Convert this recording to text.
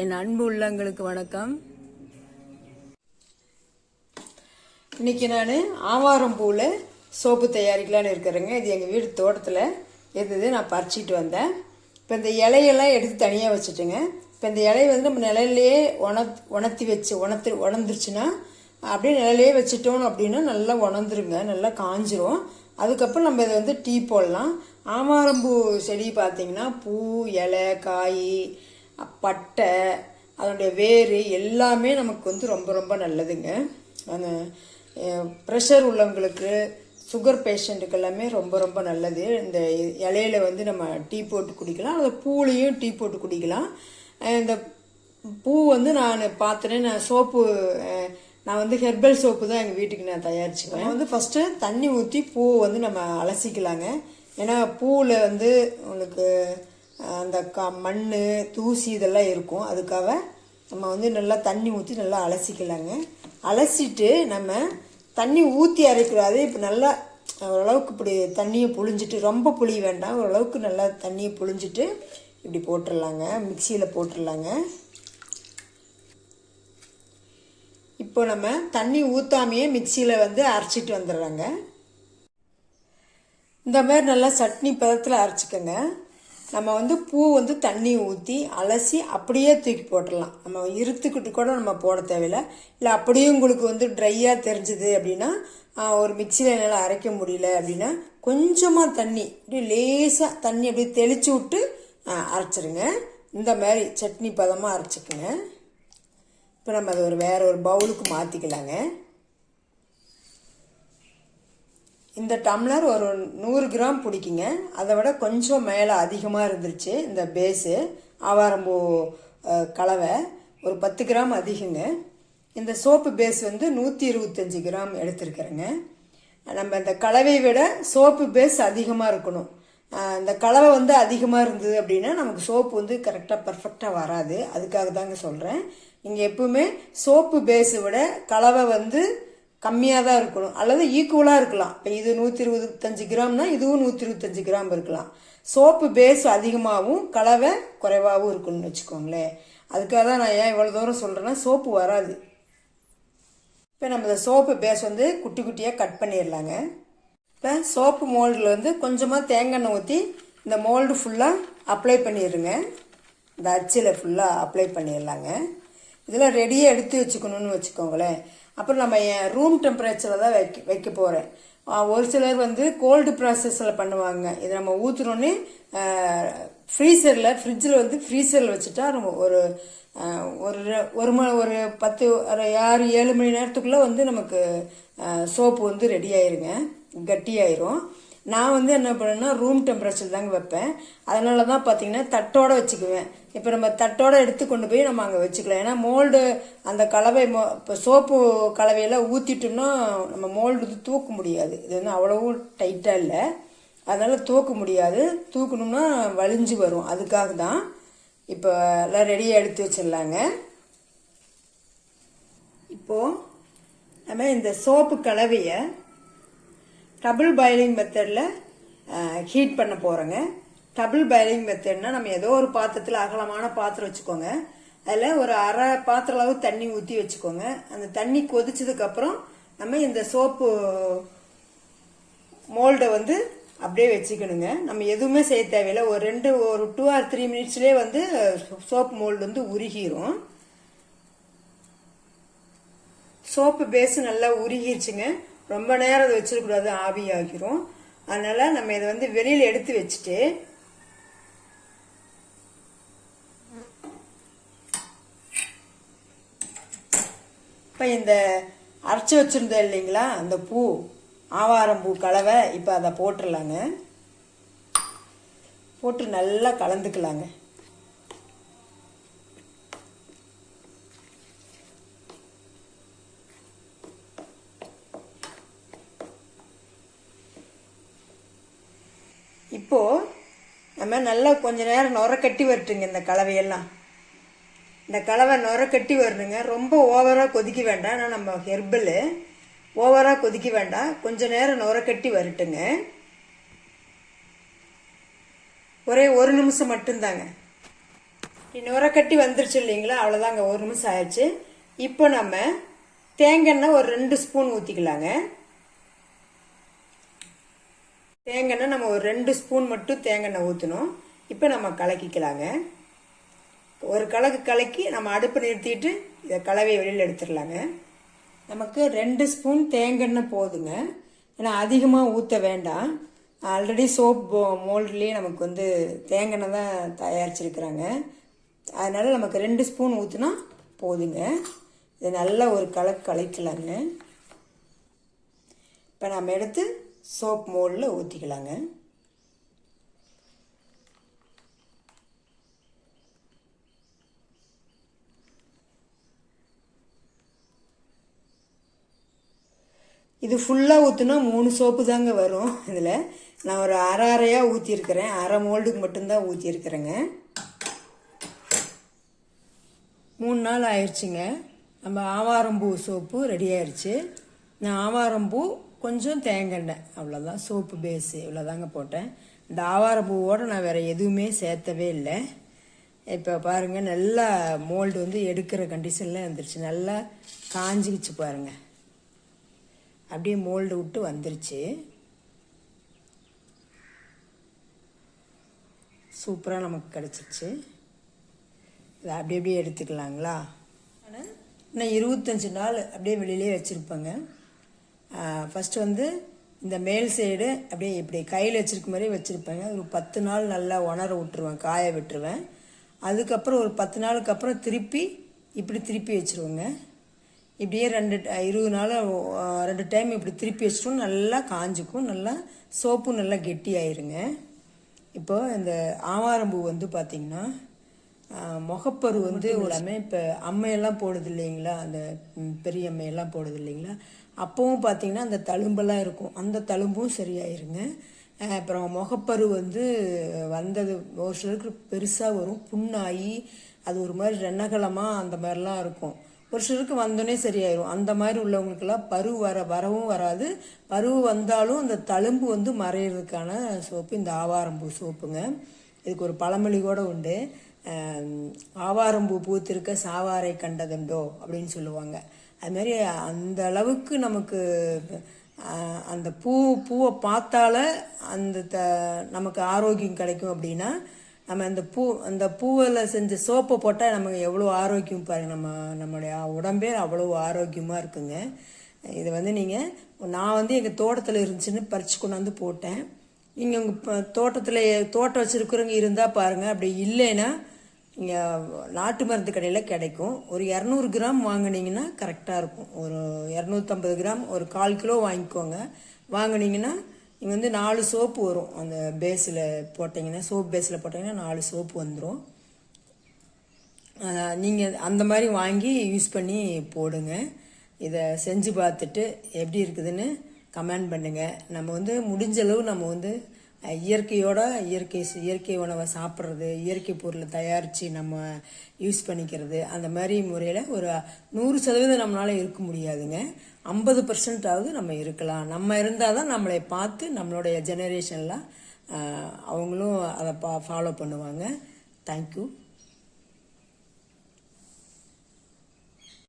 என் அன்பு உள்ளங்களுக்கு வணக்கம். இன்னைக்கு நான் ஆவாரம் பூவில் சோப்பு தயாரிக்கலான்னு இருக்கிறேங்க. இது எங்கள் வீடு தோட்டத்தில் இருந்தது. நான் பறிச்சிட்டு வந்தேன். இப்போ இந்த இலையெல்லாம் எடுத்து தனியாக வச்சுட்டுங்க. இப்போ இந்த இலையை வந்து நம்ம நிழல்லையே உணத் உணர்த்தி வச்சு உணர்த்து உணர்ந்துருச்சுன்னா அப்படியே நிலையிலே வச்சுட்டோம் அப்படின்னா நல்லா உணர்ந்துருங்க. நல்லா காஞ்சிரும். அதுக்கப்புறம் நம்ம இதை வந்து டீ போடலாம். ஆவாரம்பூ செடி பார்த்திங்கன்னா பூ இலை காய் பட்டை அதனுடைய வேர் எல்லாமே நமக்கு வந்து ரொம்ப ரொம்ப நல்லதுங்க. அந்த ப்ரெஷர் உள்ளவங்களுக்கு சுகர் பேஷண்ட்டுக்கு எல்லாமே ரொம்ப ரொம்ப நல்லது. இந்த இலையில வந்து நம்ம டீ போட்டு குடிக்கலாம். அந்த பூலையும் டீ போட்டு குடிக்கலாம். இந்த பூ வந்து நான் பார்த்தேன் நான் சோப்பு நான் வந்து ஹெர்பல் சோப்பு தான் எங்கள் வீட்டுக்கு நான் தயாரிச்சுக்குவேன் வந்து ஃபஸ்ட்டு தண்ணி ஊற்றி பூவை வந்து நம்ம அலசிக்கலாங்க. ஏன்னா பூவில் வந்து உங்களுக்கு அந்த க மண் தூசி இதெல்லாம் இருக்கும். அதுக்காக நம்ம வந்து நல்லா தண்ணி ஊற்றி நல்லா அலசிக்கலாங்க. அலசிட்டு நம்ம தண்ணி ஊற்றி அரைக்கூடாது இப்போ நல்லா ஓரளவுக்கு இப்படி தண்ணியை புழிஞ்சிட்டு ரொம்ப புளி வேண்டாம். ஓரளவுக்கு நல்லா தண்ணியை புழிஞ்சிட்டு இப்படி போட்டுடலாங்க. மிக்சியில் போட்டுடலாங்க. இப்போ நம்ம தண்ணி ஊற்றாமையே மிக்சியில் வந்து அரைச்சிட்டு வந்துடுறாங்க. இந்த மாதிரி நல்லா சட்னி பதத்தில் அரைச்சிக்கோங்க. நம்ம வந்து பூ வந்து தண்ணி ஊற்றி அலசி அப்படியே தூக்கி போட்டுடலாம் நம்ம இருத்துக்கிட்டு கூட நம்ம போட தேவையில்ல. இல்லை அப்படியே உங்களுக்கு வந்து ட்ரையாக தெரிஞ்சுது அப்படின்னா ஒரு மிக்சியில் என்னால் அரைக்க முடியல அப்படின்னா கொஞ்சமாக தண்ணி அப்படியே லேசாக தண்ணி அப்படியே தெளித்து விட்டு அரைச்சிருங்க. இந்த மாதிரி சட்னி பதமாக அரைச்சிக்கோங்க. இப்போ நம்ம அதை ஒரு வேறு ஒரு பவுலுக்கு மாற்றிக்கலாங்க இந்த டம்ளர் ஒரு நூறு கிராம் பிடிக்குங்க. அதை விட கொஞ்சம் மேலே அதிகமாக இருந்துருச்சு இந்த பேஸு ஆவாரம்பூ கலவை ஒரு பத்து கிராம் அதிகங்க. இந்த சோப்பு பேஸ் வந்து நூற்றி இருபத்தஞ்சி கிராம் எடுத்துருக்குறேங்க. நம்ம இந்த கலவையை விட சோப்பு பேஸ் அதிகமாக இருக்கணும். இந்த கலவை வந்து அதிகமாக இருந்தது அப்படின்னா நமக்கு சோப்பு வந்து கரெக்டாக பர்ஃபெக்டாக வராது. அதுக்காக தாங்க சொல்கிறேன் நீங்கள் எப்பவுமே சோப்பு பேஸை விட கலவை வந்து கம்மியாக தான் இருக்கணும். அல்லது ஈக்குவலாக இருக்கலாம். இப்போ இது நூற்றி இருபத்தஞ்சு கிராம்னா இதுவும் நூற்றி இருபத்தஞ்சு கிராம் இருக்கலாம். சோப்பு பேஸ் அதிகமாகவும் கலவை குறைவாகவும் இருக்கணும்னு வச்சுக்கோங்களேன். அதுக்காக தான் நான் ஏன் இவ்வளோ தூரம் சொல்கிறேன்னா சோப்பு வராது. இப்போ நம்ம இந்த சோப்பு பேஸ் வந்து குட்டி குட்டியாக கட் பண்ணிடலாங்க. இப்போ சோப்பு மோல்டில் வந்து கொஞ்சமாக தேங்காய் எண்ணெய் ஊற்றி இந்த மோல்டு ஃபுல்லாக அப்ளை பண்ணிடுங்க. இந்த அச்சில் ஃபுல்லாக அப்ளை பண்ணிடலாங்க. இதெல்லாம் ரெடியாக எடுத்து வச்சுக்கணும்னு வச்சுக்கோங்களேன். அப்புறம் நம்ம என் ரூம் டெம்பரேச்சரில் தான் வைக்க வைக்க போகிறேன் ஒரு சிலர் வந்து கோல்டு ப்ராசஸில் பண்ணுவாங்க. இதை நம்ம ஊற்றுனோன்னே ஃப்ரீசரில் ஃப்ரிட்ஜில் வந்து ஃப்ரீசரில் வச்சுட்டா நம்ம ஒரு ஒரு ஒரு ம ஒரு பத்து ஒரு ஆறு ஏழு மணி நேரத்துக்குள்ளே வந்து நமக்கு சோப்பு வந்து ரெடி ஆயிருங்க. கட்டியாயிரும். நான் வந்து என்ன பண்ணேன்னா ரூம் டெம்பரேச்சர் தாங்க வைப்பேன். அதனால தான் பார்த்தீங்கன்னா தட்டோடு வச்சுக்குவேன். இப்போ நம்ம தட்டோடு எடுத்து கொண்டு போய் நம்ம அங்கே வச்சுக்கலாம். ஏன்னா மோல்டு அந்த கலவை மோ இப்போ சோப்பு கலவையெல்லாம் ஊற்றிட்டோம்னா நம்ம மோல்டு வந்து தூக்க முடியாது. இது வந்து அவ்வளவும் டைட்டாக இல்லை. அதனால் தூக்க முடியாது. தூக்கணும்னா வலிஞ்சு வரும். அதுக்காக தான் இப்போ எல்லாம் ரெடியாக எடுத்து வச்சிடலாங்க. இப்போது நம்ம இந்த சோப்பு கலவையை டபுள் பாயிலிங் மெத்தடில் ஹீட் பண்ண போகிறோங்க டபுள் பாயிலிங் மெத்தட்னா நம்ம ஏதோ ஒரு பாத்திரத்தில் அகலமான பாத்திரம் வச்சுக்கோங்க. அதில் ஒரு அரை பாத்திர அளவு தண்ணி ஊற்றி வச்சுக்கோங்க. அந்த தண்ணி கொதிச்சதுக்கப்புறம் நம்ம இந்த சோப்பு மோல்டை வந்து அப்படியே வச்சுக்கணுங்க. நம்ம எதுவுமே செய்ய தேவையில்லை. ஒரு ரெண்டு ஒரு டூ ஆர் த்ரீ மினிட்ஸ்லேயே வந்து சோப்பு மோல்டு வந்து உருகிரும். சோப்பு பேஸ் நல்லா உருகிருச்சுங்க. ரொம்ப நேரம் அதை வச்சிடக்கூடாது ஆவி ஆகிரும் அதனால் நம்ம இதை வந்து வெளியில் எடுத்து வச்சுட்டு இப்போ இந்த அரைச்சி வச்சுருந்தோம் இல்லைங்களா அந்த பூ ஆவாரம் பூ கலவை இப்போ அதை போட்டுடலாங்க போட்டு நல்லா கலந்துக்கலாங்க. இப்போது நம்ம நல்லா கொஞ்ச நேரம் நுர கட்டி வரட்டுங்க இந்த கலவையெல்லாம். இந்த கலவை நுர கட்டி வரணுங்க. ரொம்ப ஓவராக கொதிக்க வேண்டாம். ஆனால் நம்ம ஹெர்பல் ஓவராக கொதிக்க வேண்டாம். கொஞ்ச நேரம் நுர கட்டி வரட்டுங்க. ஒரே ஒரு நிமிஷம் மட்டும்தாங்க. நுர கட்டி வந்துருச்சு இல்லைங்களா? அவ்வளோதாங்க ஒரு நிமிஷம் ஆயிடுச்சு. இப்போ நம்ம தேங்காய் எண்ணெய் ஒரு ரெண்டு ஸ்பூன் ஊற்றிக்கலாங்க தேங்காய் எண்ணெய் நம்ம ஒரு ரெண்டு ஸ்பூன் மட்டும் தேங்காய் எண்ணெய் ஊற்றணும் இப்போ நம்ம கலக்கிக்கலாங்க. ஒரு கலக்கு கலக்கி நம்ம அடுப்பு நிறுத்திட்டு இதை கலவையை வெளியில் எடுத்துடலாங்க. நமக்கு ரெண்டு ஸ்பூன் தேங்காய் எண்ணெய் போதுங்க. ஏன்னா அதிகமாக ஊற்ற வேண்டாம். ஆல்ரெடி சோப் மோல்ட்லேயே நமக்கு வந்து தேங்கெண்ணெய் தான் தயாரிச்சிருக்கிறாங்க. அதனால் நமக்கு ரெண்டு ஸ்பூன் ஊற்றினா போதுங்க. இதை நல்லா ஒரு கலக்கு கலைக்கலாங்க. இப்போ நம்ம எடுத்து சோப் மோல்டில் ஊற்றிக்கலாங்க இது ஃபுல்லாக ஊற்றுனா மூணு சோப்பு தாங்க வரும் இதில். நான் ஒரு அரை அரையாக ஊற்றிருக்கிறேன் அரை மோல்டுக்கு மட்டும்தான் ஊற்றிருக்கிறேங்க மூணு நாள் ஆயிடுச்சுங்க. நம்ம ஆவாரம்பூ சோப்பு ரெடி ஆயிடுச்சு நான் ஆவாரம்பூ கொஞ்சம் தேங்காய் அவ்வளோதான் சோப்பு பேஸு இவ்வளோதாங்க போட்டேன். இந்த ஆவாரம்பூவோடு நான் வேறு எதுவுமே சேர்த்தவே இல்லை. இப்போ பாருங்கள் நல்லா மோல்டு வந்து எடுக்கிற கண்டிஷனில் வந்துருச்சு. நல்லா காஞ்சிக்கிச்சு பாருங்கள் அப்படியே மோல்டு விட்டு வந்துருச்சு. சூப்பராக நமக்கு கிடச்சிருச்சு. இதை அப்படி அப்படியே எடுத்துக்கலாங்களா? இன்னும் இருபத்தஞ்சி நாள் அப்படியே வெளியிலே வச்சுருப்பேங்க. ஃபஸ்ட்டு வந்து இந்த மேல் சைடு அப்படியே இப்படி கையில் வச்சுருக்க மாதிரி வச்சுருப்பேங்க. ஒரு பத்து நாள் நல்லா உணர விட்டுருவேன் காய விட்டுருவேன். அதுக்கப்புறம் ஒரு பத்து நாளுக்கு அப்புறம் திருப்பி இப்படி திருப்பி வச்சுருவேங்க. இப்படியே ரெண்டு இருபது நாள் ரெண்டு டைம் இப்படி திருப்பி வச்சிட்டோம். நல்லா காஞ்சிக்கும். நல்லா சோப்பும் நல்லா கெட்டி ஆயிருங்க இப்போ இந்த ஆவாரம்பூ வந்து பார்த்திங்கன்னா முகப்பரு வந்து எல்லாமே இப்போ அம்மையெல்லாம் போடுது இல்லைங்களா? அந்த பெரிய அம்மையெல்லாம் போடுது இல்லைங்களா? அப்போவும் பார்த்தீங்கன்னா அந்த தழும்பெல்லாம் இருக்கும். அந்த தழும்பும் சரியாயிருங்க. அப்புறம் முகப்பரு வந்து வந்தது ஒரு சிலருக்கு பெருசாக வரும். புண்ணாகி அது ஒரு மாதிரி ரென்னகலமாக அந்த மாதிரிலாம் இருக்கும். ஒரு சிலருக்கு வந்தோடனே சரியாயிரும். அந்த மாதிரி உள்ளவங்களுக்கெல்லாம் பரு வர வரவும் வராது. பருவு வந்தாலும் அந்த தழும்பு வந்து மறையிறதுக்கான சோப்பு இந்த ஆவாரம்பூ சோப்புங்க. இதுக்கு ஒரு பழமொழி கூட உண்டு. ஆவாரம்பூ பூத்திருக்க சாவாரை கண்டதுண்டோ அப்படின்னு சொல்லுவாங்க. அதுமாதிரி அந்த அளவுக்கு நமக்கு அந்த பூ பூவை பார்த்தால அந்த த நமக்கு ஆரோக்கியம் கிடைக்கும் அப்படின்னா நம்ம அந்த பூ அந்த பூவில் செஞ்ச சோப்பை போட்டால் நமக்கு எவ்வளோ ஆரோக்கியம் பாருங்கள் நம்ம நம்மளுடைய உடம்பே அவ்வளோ ஆரோக்கியமாக இருக்குங்க. இதை வந்து நீங்கள் நான் வந்து எங்கள் தோட்டத்தில் இருந்துச்சுன்னு பறித்து கொண்டாந்து போட்டேன். நீங்கள் உங்கள் தோட்டத்தில் தோட்டம் வச்சுருக்கிறவங்க இருந்தால் பாருங்கள் அப்படி இல்லைன்னா இங்கே நாட்டு மருந்து கடையில் கிடைக்கும். ஒரு இரநூறு கிராம் வாங்கினீங்கன்னா கரெக்டாக இருக்கும். ஒரு இரநூத்தம்பது கிராம் ஒரு கால் கிலோ வாங்கிக்கோங்க. வாங்கினீங்கன்னா இங்கே வந்து நாலு சோப்பு வரும். அந்த பேஸில் போட்டிங்கன்னா சோப் பேஸில் போட்டிங்கன்னா நாலு சோப்பு வந்துடும் நீங்கள் அந்த மாதிரி வாங்கி யூஸ் பண்ணி போடுங்க. இதை செஞ்சு பார்த்துட்டு எப்படி இருக்குதுன்னு கமெண்ட் பண்ணுங்கள் நம்ம வந்து முடிஞ்சளவு நம்ம வந்து இயற்கையோட இயற்கை இயற்கை உணவை சாப்பிட்றது இயற்கை பொருளை தயாரித்து நம்ம யூஸ் பண்ணிக்கிறது அந்த மாதிரி முறையில் ஒரு நூறு சதவீதம் நம்மளால் இருக்க முடியாதுங்க. ஐம்பது பர்சன்டாவது நம்ம இருக்கலாம். நம்ம இருந்தால் தான் நம்மளை பார்த்து நம்மளுடைய ஜெனரேஷனில் அவங்களும் அதை பா ஃபாலோ பண்ணுவாங்க. தேங்க்யூ